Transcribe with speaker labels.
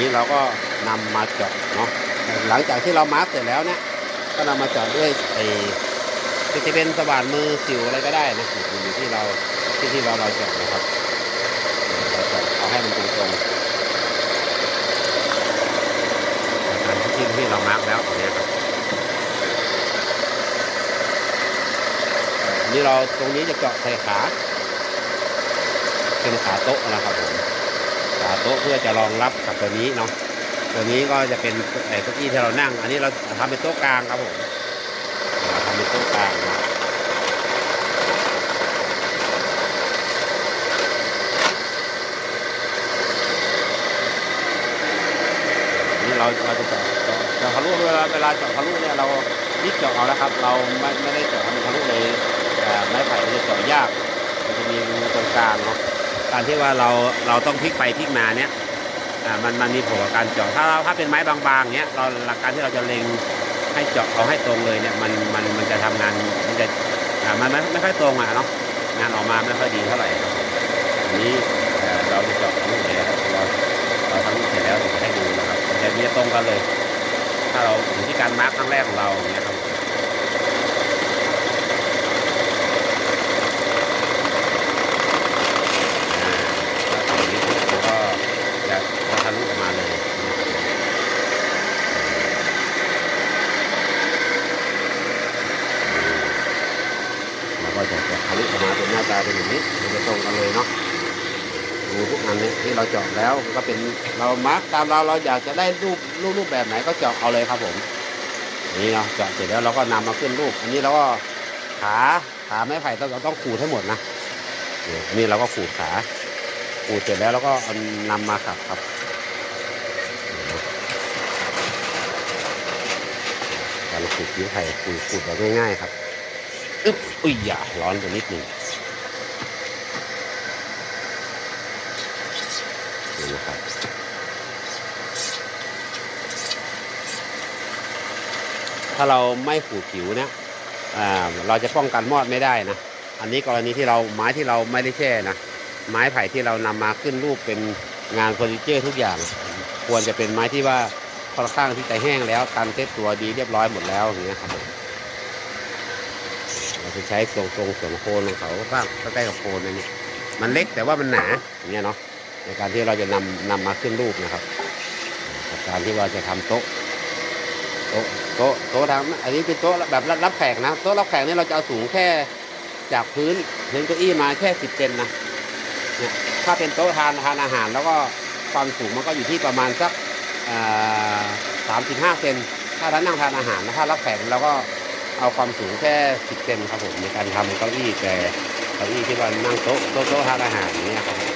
Speaker 1: นี้เราก็นำมาเจาะเนาะหลังจากที่เรามาร์กเสร็จแล้วเนี่ยก็นำมาเจาะด้วยไอ้จะเป็นสว่านมือสิวอะไรก็ได้นะอยู่ที่เราที่ที่เราเราเจาะนะครับเราเจาะเอาให้มันตรงๆอันที่ที่เรามาร์กแล้วตรงนี้ครับอันนี้เราตรงนี้จะเจาะใส่ขาเป็นขาโต๊ะนะครับผม โต๊ะเพื่อจะรองรับกับตัวนี้เนาะตัวนี้ก็จะเป็นไอ้เก้าอี้ที่เรานั่ง อันนี้เราทำเป็นโต๊ะกลางครับผมทำเป็นโต๊ะกลางนี่เราเราจะเจาะเจาะทะลุเวลาเวลาเจาะทะลุเนี่ยเรานิดเจาะเอานะครับ เราไม่ไม่ได้เจาะให้มันทะลุเลยไม้ไผ่จะเจาะยากมันจะมีรูตรงกลางเนาะ การที่ว่าเราเราต้องพลิกไปพลิกมาเนี่ยอ่ามันมันมีผลกับการเจาะถ้าเราถ้าเป็นไม้บางๆเนี้ยเราหลักการที่เราจะเล็งให้เจาะเอาให้ตรงเลยเนี่ยมันมันมันจะทำงานมันจะอ่ามันไม่ไม่ค่อยตรงอะเนาะงานออกมาไม่ค่อยดีเท่าไหร่ครับอันนี้เราจะเจาะทะลุเสร็จแล้วเราเราทะลุเสร็จแล้วเดี๋ยวจะให้ดูนะครับจะมีตรงกันเลย ถ้าเราอยู่ที่การมาร์คครั้งแรกของเราอย่างเงี้ยครับ อ่าถ้าตรงนี้ปุ๊บมันก็จะจะทะลุออกมาเลยแล้วก็จะจะทะลุออ กมาเป็นหน้าตาเป็นอย่างนี้มันจะตรงกันเลยเนาะดูทุกอันนี่ยที่เราเจาะแล้วก็เป็นเรามาร์กตามเราเราอยากจะได้รูปรูปรูปแบบไหนก็เจาะเอาเลยครับผมนี่เนาะเจาะเสร็จแล้วเราก็นำมาขึ้นรูป อันนี้เราก็ขาขาไม้ไผ่เราต้องขูดให้หมดนะนี่เราก็ขูดขาขูดเสร็จแล้วเราก็เอานำมาขับครับการขูดผิวไข่ขูดขูดแบบง่ายๆครับอึ๊บอุ้ยอย่าร้อนไปนิดหนึ่ง ครับถ้าเราไม่ขูดผิวเนี่ยเราจะป้องกันมอดไม่ได้นะ อันนี้กรณีที่เราไม้ที่เราไม่ได้แช่นะ ไม้ไผ่ที่เรานำมาขึ้นรูปเป็นงานเฟอร์นิเจอร์ทุกอย่าง ควรจะเป็นไม้ที่ว่าค่อนข้างที่จะแห้งแล้วกันเซ็ตตัวดีเรียบร้อยหมดแล้วอย่างเงี้ยครับเราจะใช้ทรงทรงส่วนโคนของเขาบ้างใกล้ๆกับโคนนนี้มันเล็กแต่ว่ามันหนาอย่างเงี้ยเนาะ ในการที่เราจะนำนำมาขึ้นรูปนะครับกับการที่ว่าจะทำโต๊ะโต๊ะโต๊ะโต๊ะทำอันนี้เป็นโต๊ะแบบรับแขกนะโต๊ะรับแขกนี่เราจะเอาสูงแค่จากพื้นพื้นเก้าอี้มาแค่สิบเซนนะเนี่ยถ้าเป็นโต๊ะทานทานอาหาร แล้วก็ความสูงมันก็อยู่ที่ประมาณสักสามสิบห้าเซนถ้าท่านนั่งทานอาหารนะถ้ารับแขกเราก็เอาความสูงแค่สิบเซนครับผมในการทำเก้าอี้แต่เก้าอี้ที่ว่านั่งโต๊ะโต๊ะทานอาหารอย่างเนี้ยครับผม